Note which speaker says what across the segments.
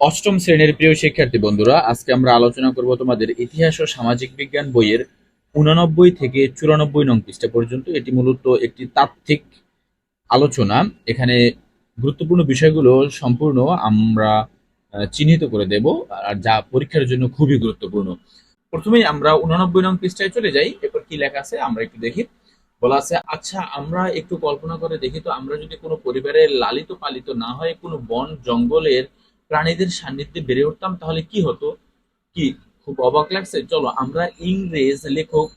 Speaker 1: অষ্টম শ্রেণির প্রিয় শিক্ষার্থী বন্ধুরা, আজকে আমরা আলোচনা করব তোমাদের ইতিহাস ও সামাজিক বিজ্ঞান বইয়ের উনানব্বই থেকে চুরানব্বই নং পৃষ্ঠা পর্যন্ত। এটি মূলত একটি তাত্ত্বিক আলোচনা। এখানে গুরুত্বপূর্ণ বিষয়গুলো সম্পূর্ণ আমরা চিহ্নিত করে দেব, আর যা পরীক্ষার জন্য খুবই গুরুত্বপূর্ণ। প্রথমেই আমরা উনানব্বই নং পৃষ্ঠায় চলে যাই। এরপর কি লেখা আছে আমরা একটু দেখি। বলা আছে আচ্ছা আমরা একটু কল্পনা করে দেখি তো, আমরা যদি কোনো পরিবারে লালিত পালিত না হয়, কোনো বন জঙ্গলের প্রাণীদের সান্নিধ্যে বেড়ে উঠতাম, তাহলে কি হতো? কি? খুব অবাক লাগছে। চলো, আমরা ইংরেজ লেখক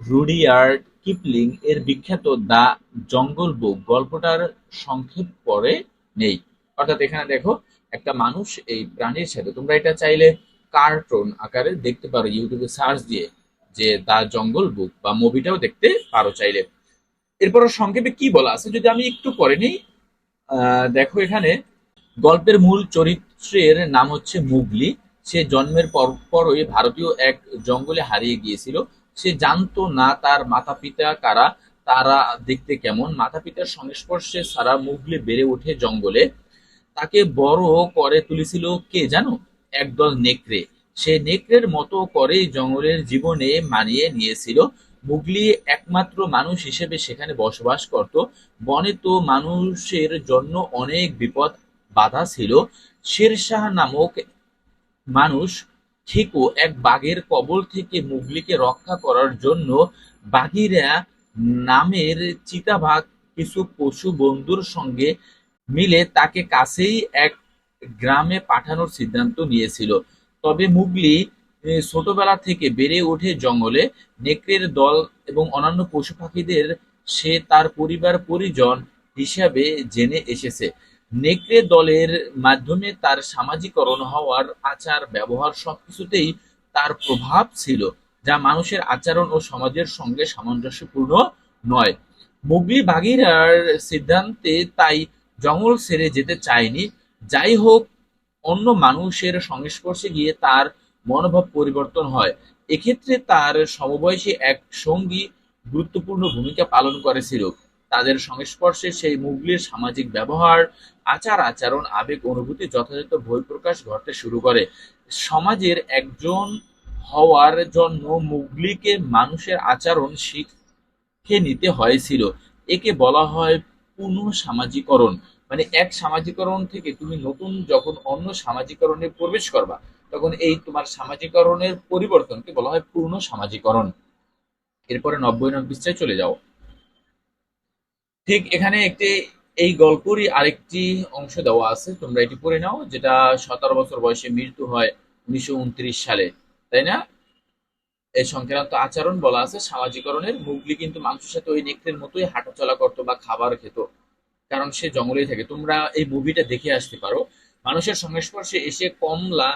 Speaker 1: রুডিয়ার্ড কিপলিং এর বিখ্যাত দা জঙ্গল বুক গল্পটার সংক্ষেপ পরে নেই। অর্থাৎ এখানে দেখো, একটা মানুষ এই প্রাণীর সাথে, তোমরা এটা চাইলে কার্টুন আকারে দেখতে পারো, ইউটিউবে সার্চ দিয়ে, যে দা জঙ্গল বুক বা মুভিটাও দেখতে পারো চাইলে। এরপর সংক্ষেপে কি বলা আছে? যদি আমি একটু পরে নিই দেখো এখানে গল্পের মূল চরিত্রের নাম হচ্ছে মুগলি। সে জন্মের পর পরই ভারতীয় এক জঙ্গলে হারিয়ে গিয়েছিল। সে জানতো না তার মাতা পিতা কারা, তারা দেখতে কেমন। মাতা পিতার সংস্পর্শে সারা মুগলি বেড়ে ওঠে জঙ্গলে। তাকে বড় করে তুলেছিল কে জানো? একদল নেকড়ে। সে নেকড়ের মতো করে জঙ্গলের জীবনে মানিয়ে নিয়েছিল। মুগলি একমাত্র মানুষ হিসেবে সেখানে বসবাস করত। বনে তো মানুষের জন্য অনেক বিপদ বাধা ছিল। শেরশাহ নামক মানুষ খেকো এক বাঘের কবল থেকে মুগলিকে রক্ষা করার জন্য বাঘিরা নামের চিতাবাঘ কিছু পশু বন্ধুর সঙ্গে মিলে তাকে কাছেই এক গ্রামে পাঠানোর সিদ্ধান্ত নিয়েছিল। তবে মুগলি ছোটবেলা থেকে বেড়ে ওঠে জঙ্গলে। নেকড়ের দল এবং অন্যান্য পশু পাখিদের সে তার পরিবার পরিজন হিসাবে জেনে এসেছে। নেকড়ে দলের মাধ্যমে তার সামাজিকরণ হওয়ার আচার, ব্যবহার সবকিছুতেই তার প্রভাব ছিল, যা মানুষের আচরণ ও সমাজের সঙ্গে সামঞ্জস্যপূর্ণ নয়। মুগলি বাগিরার সিদ্ধান্তে তাই জঙ্গল ছেড়ে যেতে চায়নি। যাই হোক, অন্য মানুষের সংস্পর্শে গিয়ে তার মনোভাব পরিবর্তন হয়। এক্ষেত্রে তার সমবয়সী এক সঙ্গী গুরুত্বপূর্ণ ভূমিকা পালন করেছিল। তাদের সংস্পর্শে সেই মুগলির সামাজিক ব্যবহার, আচার আচরণ, আবেগ, অনুভূতি যথাযথ বহিঃপ্রকাশ ঘটতে শুরু করে। সমাজের একজন হওয়ার জন্য মুগলিকে মানুষের আচরণ শিখে নিতে হয়েছিল। একে বলা হয় পুনঃ সামাজিকরণ মানে এক সামাজিকরণ থেকে তুমি নতুন যখন অন্য সামাজিকরণে প্রবেশ করবা, তখন এই তোমার সামাজিকরণের পরিবর্তনকে বলা হয় পূর্ণ সামাজিকরণ এরপরে নব্বই নং পৃষ্ঠায় চলে যাও। ঠিক এখানে একটি, এই গল্পেরই আরেকটি অংশ দেওয়া আছে। তোমরা এটি পড়ে নাও, যেটা সতেরো বছর বয়সে মৃত্যু হয় উনিশশো উনত্রিশ সালে, তাই না? এই সংক্রান্ত আচরণ বলা আছে, সামাজিকরণের। মুগলি কিন্তু মানুষের সাথে ওই নেকড়ের মতোই হাঁটাচলা করতো বা খাবার খেত, কারণ সে জঙ্গলেই থাকে। তোমরা এই মুভিটা দেখে আসতে পারো। মানুষের সংস্পর্শে এসে কমলা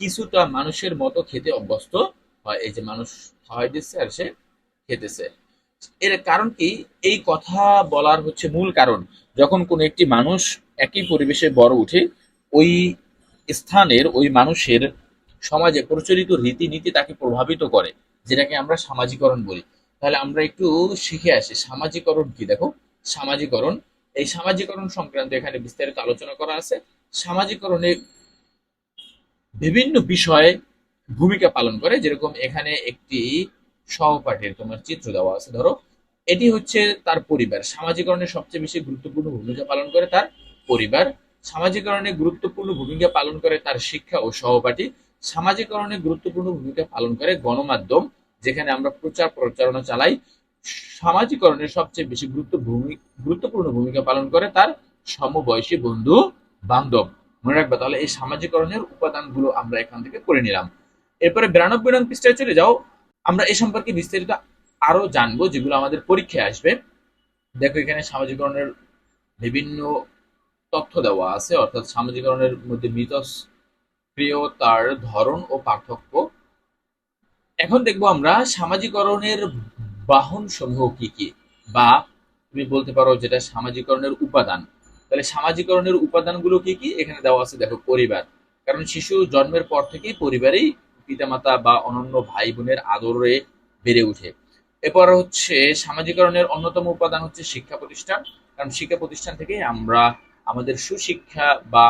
Speaker 1: কিছুটা মানুষের মতো খেতে অভ্যস্ত হয়। এই যে মানুষ খাওয়াই দিচ্ছে আর সে খেতেছে। এর কারণ কি? এই কথা বলার হচ্ছে মূল কারণ। যখন কোনো একটি মানুষ একই পরিবেশে বড় উঠে, ওই স্থানের, ওই মানুষের সমাজে প্রচলিত রীতিনীতি তাকে প্রভাবিত করে, যেটাকে আমরা সামাজিকরণ বলি। তাহলে আমরা একটু শিখে আসি, সামাজিকরণ কি? দেখো, সামাজিকরণ। এই সামাজিকরণ সংক্রান্ত এখানে বিস্তারিত আলোচনা করা আছে। সামাজিকরণে বিভিন্ন বিষয়ে ভূমিকা পালন করে, যেরকম এখানে একটি সহপাঠীর তোমার চিত্র দেওয়া আছে, ধরো। এটি হচ্ছে তার পরিবার। সামাজিকরণে সবচেয়ে বেশি গুরুত্বপূর্ণ ভূমিকা পালন করে তার পরিবার। সামাজিকরণে গুরুত্বপূর্ণ ভূমিকা পালন করে তার শিক্ষা ও সহপাঠী। সামাজিকরণে গুরুত্বপূর্ণ ভূমিকা পালন করে গণমাধ্যম, যেখানে আমরা প্রচার প্রচারণা চালাই। সামাজিকরণে সবচেয়ে বেশি গুরুত্ব গুরুত্বপূর্ণ ভূমিকা পালন করে তার সমবয়সী বন্ধু বান্ধব। মনে রাখবে, তাহলে এই সামাজিকরণের উপাদানগুলো আমরা এখান থেকে করে নিলাম। এরপরে বিরানব্বই নং পৃষ্ঠায় চলে যাও। আমরা এ সম্পর্কে বিস্তারিত আরও জানব, যেগুলো আমাদের পরীক্ষায় আসবে। দেখো, এখানে সামাজিকরণের বিভিন্ন তথ্য দেওয়া আছে, অর্থাৎ সামাজিকরণের মধ্যে মিথস্ক্রিয়তার ধরন ও পার্থক্য। এখন দেখব আমরা সামাজিকরণের বাহন সমূহ কি কি, বা তুমি বলতে পারো যেটা সামাজিকরণের উপাদান। তাহলে সামাজিকরণের উপাদানগুলো কি কি? এখানে দেওয়া আছে, দেখো, পরিবার। কারণ শিশু জন্মের পর থেকেই পরিবারেই পিতামাতা বা অনন্য ভাই বোনের আদরে বেড়ে ওঠে এরপর হচ্ছে সামাজিকরণের অন্যতম উপাদান হচ্ছে শিক্ষা প্রতিষ্ঠান। কারণ শিক্ষা প্রতিষ্ঠান থেকে আমরা আমাদের সুশিক্ষা বা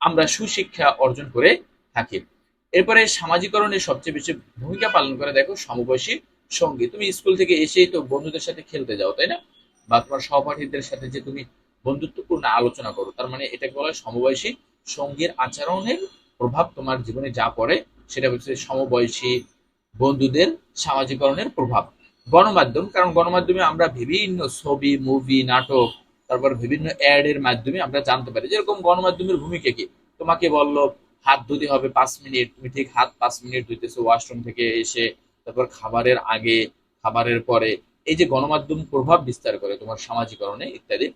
Speaker 1: আমরা সুশিক্ষা অর্জন করে থাকি। এরপরে সামাজিকরণে সবচেয়ে বেশি ভূমিকা পালন করে দেখো সমবয়সী সঙ্গী। তুমি স্কুল থেকে এসেই তো বন্ধুদের সাথে খেলতে যাও, তাই না? বা তোমার সহপাঠীদের সাথে যে তুমি বন্ধুত্বপূর্ণ আলোচনা করো, তার মানে এটাকে বলা হয় সমবয়সী সঙ্গীর আচরণের প্রভাব তোমার জীবনে যা পড়ে, সেটা হচ্ছে সমবয়সী বন্ধুদের সামাজিকরণের প্রভাব। গণমাধ্যম, কারণ গণমাধ্যমে আমরা বিভিন্ন ছবি মুভি নাটক, তারপর বিভিন্ন অ্যাড এর মাধ্যমে আমরা জানতে পারি, যেরকম গণমাধ্যমের ভূমিকা কি? তোমাকে বলল, হাত ধুতে হবে পাঁচ মিনিট। তুমি ঠিক হাত পাঁচ মিনিট ধুইতেছো ওয়াশরুম থেকে এসে, তারপর খাবারের আগে, খাবারের পরে। এই যে গণমাধ্যম প্রভাব বিস্তার করে তোমার সামাজিকরণে ইত্যাদি।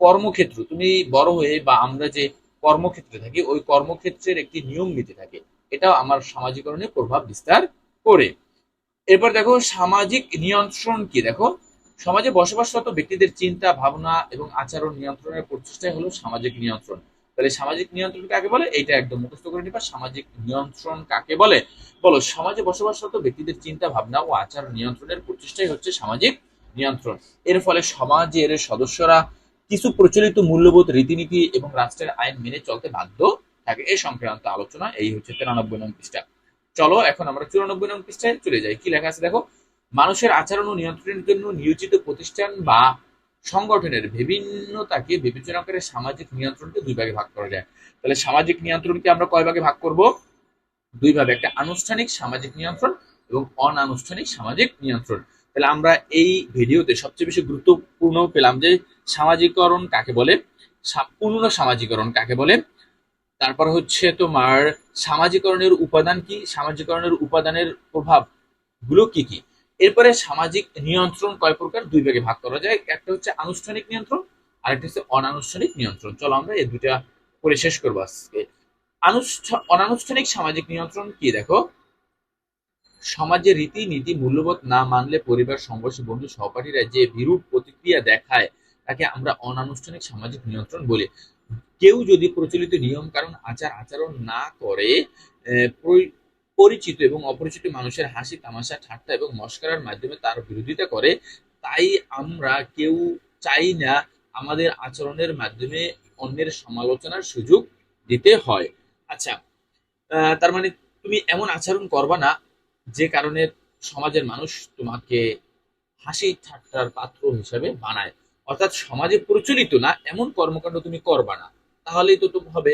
Speaker 1: কর্মক্ষেত্র, তুমি বড় হয়ে বা আমরা যে কর্মক্ষেত্রে থাকি, ওই কর্মক্ষেত্রের একটি নিয়ম নীতি থাকে। এটাও আমার সামাজিকরণে প্রভাব বিস্তার করে। এরপর দেখো, সামাজিক নিয়ন্ত্রণ কি? দেখো, সমাজে বসবাসরত ব্যক্তিদের চিন্তা, ভাবনা এবং আচরণ নিয়ন্ত্রণের প্রচেষ্টাই হলো সামাজিক নিয়ন্ত্রণ। তাহলে সামাজিক নিয়ন্ত্রণ কাকে বলে? এটা একদম মুখস্থ করে নিবা। সামাজিক নিয়ন্ত্রণ কাকে বলে? বলো, সমাজে বসবাসরত ব্যক্তিদের চিন্তা, ভাবনা ও আচার নিয়ন্ত্রণের প্রচেষ্টাই হচ্ছে সামাজিক নিয়ন্ত্রণ। এর ফলে সমাজের সদস্যরা কিছু প্রচলিত মূল্যবোধ, রীতিনীতি এবং রাষ্ট্রের আইন মেনে চলতে বাধ্য থাকে। এই সংক্রান্ত আলোচনা এই হচ্ছে তিরানব্বই নং পৃষ্ঠা। চলো এখন আমরা চুরানব্বই নং পৃষ্ঠায় চলে যাই। কি লেখা আছে দেখো? মানুষের আচরণ ও নিয়ন্ত্রণের জন্য নিয়োজিত প্রতিষ্ঠান বা সংগঠনের বিভিন্নতাকে বিবেচনা করে সামাজিক নিয়ন্ত্রণকে দুই ভাগে ভাগ করা যায়। তাহলে সামাজিক নিয়ন্ত্রণকে আমরা কয় ভাগে ভাগ করব? দুই ভাবে একটা আনুষ্ঠানিক সামাজিক নিয়ন্ত্রণ এবং অনানুষ্ঠানিক সামাজিক নিয়ন্ত্রণ। তাহলে আমরা এই ভিডিওতে সবচেয়ে বেশি গুরুত্বপূর্ণ পেলাম যে সামাজিকরণ কাকে বলে? পূর্ণ সামাজিকরণ কাকে বলে? তারপর হচ্ছে তোমার সামাজিকরণের উপাদান কি? সামাজিকরণের উপাদানের প্রভাবগুলো কি কি? এরপরে সামাজিক নিয়ন্ত্রণ কয় প্রকার? দুই ভাগে ভাগ করা যায়। একটা হচ্ছে আনুষ্ঠানিক নিয়ন্ত্রণ আর একটা হচ্ছে অনানুষ্ঠানিক নিয়ন্ত্রণ। চলো আমরা এই দুইটা করে শেষ করব আজকে। আনুষ্ঠা- অনানুষ্ঠানিক সামাজিক নিয়ন্ত্রণ কি দেখো? সমাজে রীতি নীতি মূল্যবোধ না মানলে পরিবার সংঘর্ষ বন্ধু, সহপাঠীরা যে বিরূপ প্রতিক্রিয়া দেখায়, তাকে আমরা অনানুষ্ঠানিক সামাজিক নিয়ন্ত্রণ বলি। কেউ যদি প্রচলিত নিয়ম, কারণ, আচার, আচরণ না করে পরিচিত এবং অপরিচিত মানুষের হাসি, তামাশা, ঠাট্টা এবং মস্করার মাধ্যমে তার বিরোধিতা করে, তাই আমরা কেউ চাই না আমাদের আচরণের মাধ্যমে অন্যের সমালোচনার সুযোগ দিতে হয়। আচ্ছা তার মানে তুমি এমন আচরণ করবা না যে কারণে সমাজের মানুষ তোমাকে হাসি ঠাট্টার পাত্র হিসেবে বানায়। অর্থাৎ সমাজে প্রচলিত না, এমন কর্মকাণ্ড তুমি করবা না। তাহলেই তো তুমি হবে।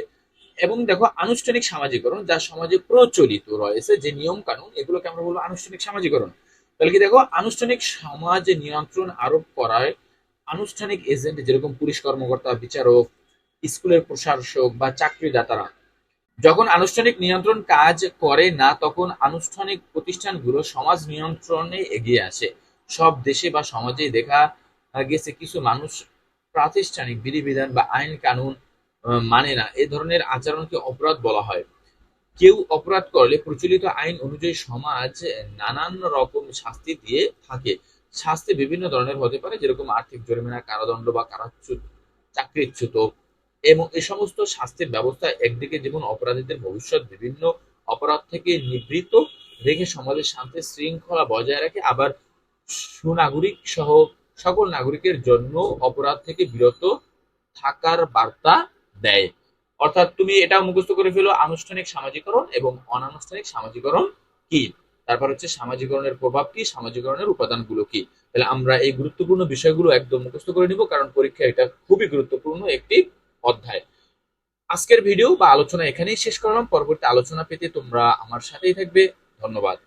Speaker 1: এবং দেখো, আনুষ্ঠানিক সামাজিকরণ যা সমাজে প্রচলিত রয়েছে, যে নিয়ম কানুন এগুলোকে আমরা বলব আনুষ্ঠানিক সামাজিকরণ। তাহলে কি দেখো, আনুষ্ঠানিক সমাজে নিয়ন্ত্রণ আরোপ করায় আনুষ্ঠানিক এজেন্ট, যেরকম পুলিশ কর্মকর্তা, বিচারক, স্কুলের প্রশাসক বা চাকরিদাতারা যখন আনুষ্ঠানিক নিয়ন্ত্রণ কাজ করে না, তখন আনুষ্ঠানিক প্রতিষ্ঠানগুলো সমাজ নিয়ন্ত্রণে এগিয়ে আসে। সব দেশে বা সমাজে দেখা গেছে কিছু মানুষ প্রাতিষ্ঠানিক বিধিবিধান বা আইন কানুন মানে না। এ ধরনের আচরণকে অপরাধ বলা হয়। কেউ অপরাধ করলে প্রচলিত আইন অনুযায়ী সমাজ নানান রকম শাস্তি দিয়ে থাকে। শাস্তি বিভিন্ন ধরনের হতে পারে, যেরকম আর্থিক জরিমানা, কারাদণ্ড বা কারাচ্যুত, চাকরিচ্যুত এবং এই সমস্ত শাস্তির ব্যবস্থা একদিকে যেমন অপরাধীদের ভবিষ্যৎ বিভিন্ন অপরাধ থেকে নিবৃত রেখে সমাজের শান্তি শৃঙ্খলা বজায় রাখে, আবার সুনাগরিক সহ সকল নাগরিকের জন্য অপরাধ থেকে বিরত থাকার বার্তা দেয়। অর্থাৎ তুমি এটা মুখস্থ করে ফেলো, আনুষ্ঠানিক সামাজিকরণ এবং অনানুষ্ঠানিক সামাজিকরণ কি? তারপর হচ্ছে সামাজিকরণের প্রভাব কি? সামাজিকরণের উপাদানগুলো কি? তাহলে আমরা এই গুরুত্বপূর্ণ বিষয়গুলো একদম মুখস্থ করে নিব, কারণ পরীক্ষা এটা খুবই গুরুত্বপূর্ণ একটি অধ্যায়। আজকের ভিডিও বা আলোচনা এখানেই শেষ করলাম। পরবর্তী আলোচনা পেতে তোমরা আমার সাথেই থাকবে। ধন্যবাদ।